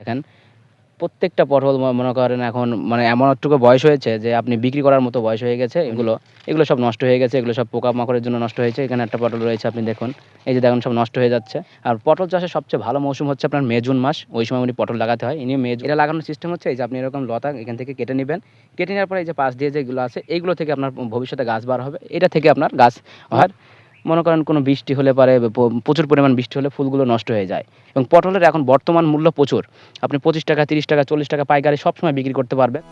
দেখেন, প্রত্যেকটা পটল মনে করেন এখন মানে এমন একটুকু বয়স হয়েছে যে আপনি বিক্রি করার মতো বয়স হয়ে গেছে, এগুলো এগুলো সব নষ্ট হয়ে গেছে, এগুলো সব পোকামাকড়ের জন্য নষ্ট হয়েছে, এখানে একটা পটল রয়েছে, আপনি দেখুন, এই যে দেখুন সব নষ্ট হয়ে যাচ্ছে। আর পটল চাষের সবচেয়ে ভালো মৌসুম হচ্ছে আপনার মে, জুন মাস, ওই সময় উনি পটল লাগাতে হয়, ইনি মে এটা লাগানোর সিস্টেম হচ্ছে এই যে আপনি এরকম লতা এখান থেকে কেটে নেবেন, কেটে নেওয়ার পরে এই যে পাশ দিয়ে যেগুলো আছে এইগুলো থেকে আপনার ভবিষ্যতে গাছ বার হবে, এটা থেকে আপনার গাছ হয়। মনে করেন কোনো বৃষ্টি হলে পারে প্রচুর পরিমাণ বৃষ্টি হলে ফুলগুলো নষ্ট হয়ে যায়। এবং পটলের এখন বর্তমান মূল্য প্রচুর। আপনি পঁচিশ টাকা, তিরিশ টাকা, চল্লিশ টাকা পাইকারি সবসময় বিক্রি করতে পারবেন।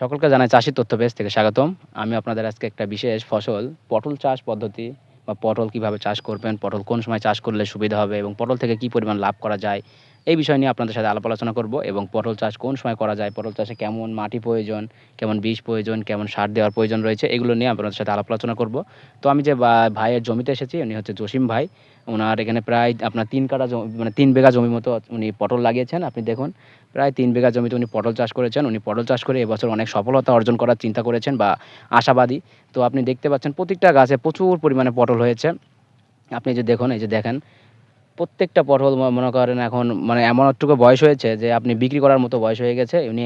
সকলকে জানাই চাষির তথ্য বেস থেকে স্বাগতম। আমি আপনাদের আজকে একটা বিশেষ ফসল, পটল চাষ পদ্ধতি বা পটল কীভাবে চাষ করবেন, পটল কোন সময় চাষ করলে সুবিধা হবে এবং পটল থেকে কি পরিমাণ লাভ করা যায় এই বিষয় নিয়ে আপনাদের সাথে আলাপ আলোচনা করব এবং পটল চাষ কোন সময় করা যায়, পটল চাষে কেমন মাটি প্রয়োজন, কেমন বীজ প্রয়োজন, কেমন সার দেওয়ার প্রয়োজন রয়েছে, এগুলো নিয়ে আপনাদের সাথে আলাপ আলোচনা করব। তো আমি যে ভাইয়ের জমিতে এসেছি, উনি হচ্ছে জসিম ভাই। ওনার এখানে প্রায় আপনার তিন কাটা জমি মানে তিন বিঘা জমি মতো উনি পটল লাগিয়েছেন, আপনি দেখুন। প্রায় তিন বিঘা জমিতে উনি পটল চাষ করেছেন, উনি পটল চাষ করে এবছর অনেক সফলতা অর্জন করার চিন্তা করেছেন বা আশাবাদী। তো আপনি দেখতে পাচ্ছেন প্রত্যেকটা গাছে প্রচুর পরিমাণে পটল হয়েছে। আপনি যে দেখুন, এই যে দেখেন প্রত্যেকটা পটল মনে করেন এখন মানে এমন একটুকু বয়স হয়েছে যে আপনি বিক্রি করার মতো বয়স হয়ে গেছে। উনি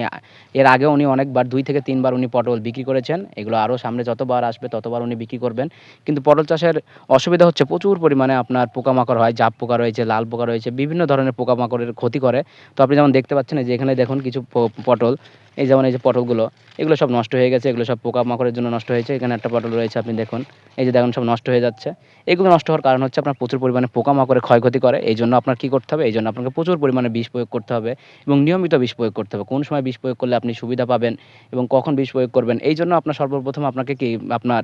এর আগে উনি অনেকবার, দুই থেকে তিনবার উনি পটল বিক্রি করেছেন। এগুলো আরও সামনে যতবার আসবে ততবার উনি বিক্রি করবেন। কিন্তু পটল চাষের অসুবিধা হচ্ছে প্রচুর পরিমাণে আপনার পোকামাকড় হয়, জাপ পোকা রয়েছে, লাল পোকা রয়েছে, বিভিন্ন ধরনের পোকামাকড়ের ক্ষতি করে। তো আপনি যেমন দেখতে পাচ্ছেন যে এখানে দেখুন কিছু পটল। এই যেমন এই যে পটলগুলো, এগুলো সব নষ্ট হয়ে গেছে, এগুলো সব পোকামাকড়ের জন্য নষ্ট হয়েছে। এখানে একটা পটল রয়েছে, আপনি দেখুন। এই যে দেখুন সব নষ্ট হয়ে যাচ্ছে। এগুলো নষ্ট হওয়ার কারণ হচ্ছে আপনার প্রচুর পরিমাণে পোকামাকড়ে ক্ষয়ক্ষতি করে, এই জন্য আপনার কী করতে হবে? এই জন্য আপনাকে প্রচুর পরিমাণে বিষ প্রয়োগ করতে হবে এবং নিয়মিত বিষ প্রয়োগ করতে হবে। কোন সময় বিষ প্রয়োগ করলে আপনি সুবিধা পাবেন এবং কখন বিষ প্রয়োগ করবেন? এই জন্য আপনার সর্বপ্রথম আপনাকে কি, আপনার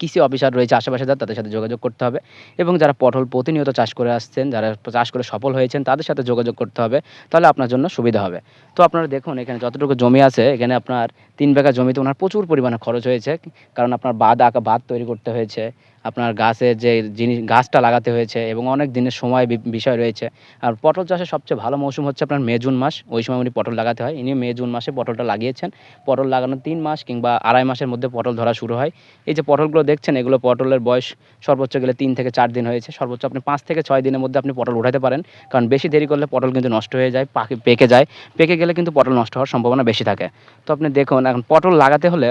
কৃষি অফিসার রয়েছে আশেপাশে, যারা তাদের সাথে যোগাযোগ করতে হবে এবং যারা পটল প্রতিনিয়ত চাষ করে আসছেন, যারা চাষ করে সফল হয়েছেন, তাদের সাথে যোগাযোগ করতে হবে। তাহলে আপনার জন্য সুবিধা হবে। তো আপনারা দেখুন, এখানে যতটুকু জমি আছে, এখানে আপনার তিন বিঘা জমিতে ওনার প্রচুর পরিমাণে খরচ হয়েছে, কারণ আপনার বাদ আঁকা বাদ তৈরি করতে হয়েছে। আপনার গাছের যে জিনিস, গাছটা লাগাতে হয়েছে এবং অনেক দিনের সময় বিষয় রয়েছে। আর পটল চাষের সবচেয়ে ভালো মৌসুম হচ্ছে আপনার মে, জুন মাস। ওই সময় উনি পটল লাগাতে হয়। ইনি মে, জুন মাসে পটলটা লাগিয়েছেন। পটল লাগানোর তিন মাস কিংবা আড়াই মাসের মধ্যে পটল ধরা শুরু হয়। এই যে পটলগুলো দেখছেন, এগুলো পটলের বয়স সর্বোচ্চ গেলে তিন থেকে চার দিন হয়েছে। সর্বোচ্চ আপনি পাঁচ থেকে ছয় দিনের মধ্যে আপনি পটল উঠাতে পারেন। কারণ বেশি দেরি করলে পটল কিন্তু নষ্ট হয়ে যায়, পাকে, পেকে যায়। পেকে গেলে কিন্তু পটল নষ্ট হওয়ার সম্ভাবনা বেশি থাকে। তো আপনি দেখুন, এখন পটল লাগাতে হলে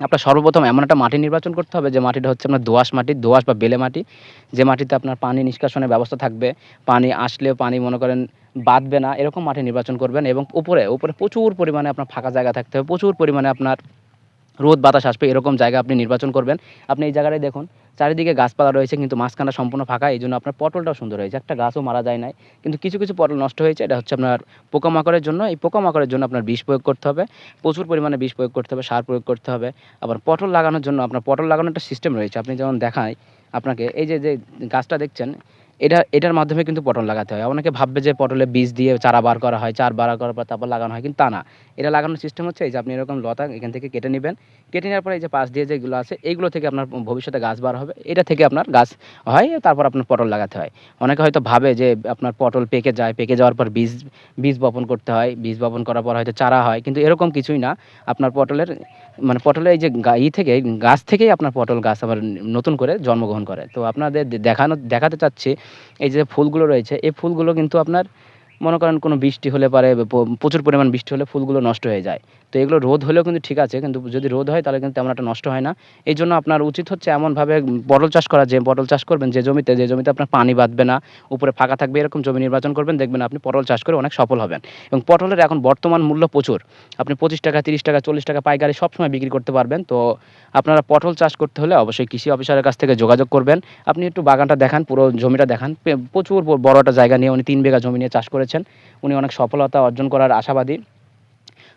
আপনার সর্বপ্রথম এমন একটা মাটি নির্বাচন করতে হবে যে মাটিটা হচ্ছে আপনার দোয়াশ মাটি দোয়াশ বা বেলে মাটি। যে মাটিতে আপনার পানি নিষ্কাশনের ব্যবস্থা থাকবে, পানি আসলেও পানি মনে করেন বাঁধবে না, এরকম মাটি নির্বাচন করবেন এবং উপরে উপরে প্রচুর পরিমাণে আপনার ফাঁকা জায়গা থাকতে হবে, প্রচুর পরিমাণে আপনার রোদ, বাতাস আসবে, এরকম জায়গা আপনি নির্বাচন করবেন। আপনি এই জায়গাটায় দেখুন, চারিদিকে গাছপালা রয়েছে, কিন্তু মাঝখানটা সম্পূর্ণ ফাঁকা, এই জন্য আপনার পটলটাও সুন্দর হয়েছে। একটা গাছও মারা যায় নাই, কিন্তু কিছু কিছু পটল নষ্ট হয়েছে, এটা হচ্ছে আপনার পোকামাকড়ের জন্য। এই পোকামাকড়ের জন্য আপনার বিষ প্রয়োগ করতে হবে, প্রচুর পরিমাণে বিষ প্রয়োগ করতে হবে, সার প্রয়োগ করতে হবে। আবার পটল লাগানোর জন্য আপনার পটল লাগানোর একটা সিস্টেম রয়েছে, আপনি যেমন দেখায় আপনাকে, এই যে যে গাছটা দেখছেন এটা, এটার মাধ্যমে কিন্তু পটল লাগাতে হয়। অনেকে ভাববে যে পটলে বীজ দিয়ে চারা বার করা হয়, চার বার করার পর তারপর লাগানো হয়, কিন্তু তা না। এটা লাগানোর সিস্টেম হচ্ছে এই যে আপনি এরকম লতা এখান থেকে কেটে নেবেন। কেটে নেওয়ার পরে এই যে পাশ দিয়ে যেগুলো আছে এইগুলো থেকে আপনার ভবিষ্যতে গাছ বার হবে। এটা থেকে আপনার গাছ হয়, তারপর আপনার পটল লাগাতে হয়। অনেকে হয়তো ভাবে যে আপনার পটল পেকে যায়, পেকে যাওয়ার পর বীজ বীজ বপন করতে হয়, বীজ বপন করার পর হয়তো চারা হয়, কিন্তু এরকম কিছুই না। আপনার পটলের মানে পটলের এই যে ই থেকে, গাছ থেকেই আপনার পটল গাছ আবার নতুন করে জন্মগ্রহণ করে। তো আপনাদের দেখানো, দেখাতে চাচ্ছি এই যে ফুলগুলো রয়েছে এই ফুলগুলো কিন্তু আপনার মনে করেন কোনো বৃষ্টি হলে পারে প্রচুর পরিমাণ বৃষ্টি হলে ফুলগুলো নষ্ট হয়ে যায়। তো এগুলো রোদ হলেও কিন্তু ঠিক আছে, কিন্তু যদি রোদ হয় তাহলে কিন্তু তেমন একটা নষ্ট হয় না। এই জন্য আপনার উচিত হচ্ছে এমনভাবে পটল চাষ করা, যে পটল চাষ করবেন যে জমিতে যে জমিতে আপনার পানি বাঁধবে না, উপরে ফাঁকা থাকবে, এরকম জমি নির্বাচন করবেন, দেখবেন আপনি পটল চাষ করে অনেক সফল হবেন। এবং পটলের এখন বর্তমান মূল্য প্রচুর। আপনি পঁচিশ টাকা, তিরিশ টাকা, চল্লিশ টাকা পাইকারি সবসময় বিক্রি করতে পারবেন। তো আপনারা পটল চাষ করতে হলে অবশ্যই কৃষি অফিসারের কাছ থেকে যোগাযোগ করবেন। আপনি একটু বাগানটা দেখান, পুরো জমিটা দেখান। প্রচুর বড় একটা জায়গা নিয়ে উনি তিন বিঘা জমি নিয়ে চাষ করেছেন। উনি অনেক সফলতা অর্জন করার আশাবাদী।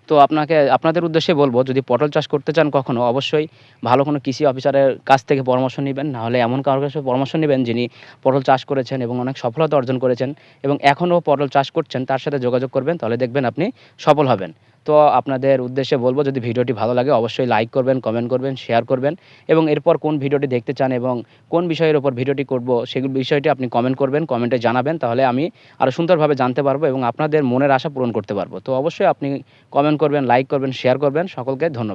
তো আপনাকে, আপনাদের উদ্দেশ্যে বলব, যদি পটল চাষ করতে চান কখনো, অবশ্যই ভালো কোনো কৃষি অফিসারের কাছ থেকে পরামর্শ নেবেন। নাহলে এমন কারোর কাছে পরামর্শ নেবেন যিনি পটল চাষ করেছেন এবং অনেক সফলতা অর্জন করেছেন এবং এখনও পটল চাষ করছেন, তার সাথে যোগাযোগ করবেন, তাহলে দেখবেন আপনি সফল হবেন। তো আপনাদের উদ্দেশ্যে বলব, যদি ভিডিওটি ভালো লাগে অবশ্যই লাইক করবেন কমেন্ট করবেন শেয়ার করবেন এবং এরপর কোন ভিডিওটি দেখতে চান এবং কোন বিষয়ের ওপর ভিডিওটি করব সেই বিষয়টি আপনি কমেন্ট করবেন কমেন্টে জানাবেন, তাহলে আমি আরও সুন্দরভাবে জানতে পারব এবং আপনাদের মনের আশা পূরণ করতে পারব। তো অবশ্যই আপনি কমেন্ট করবেন লাইক করবেন শেয়ার করবেন, সকলকে ধন্যবাদ।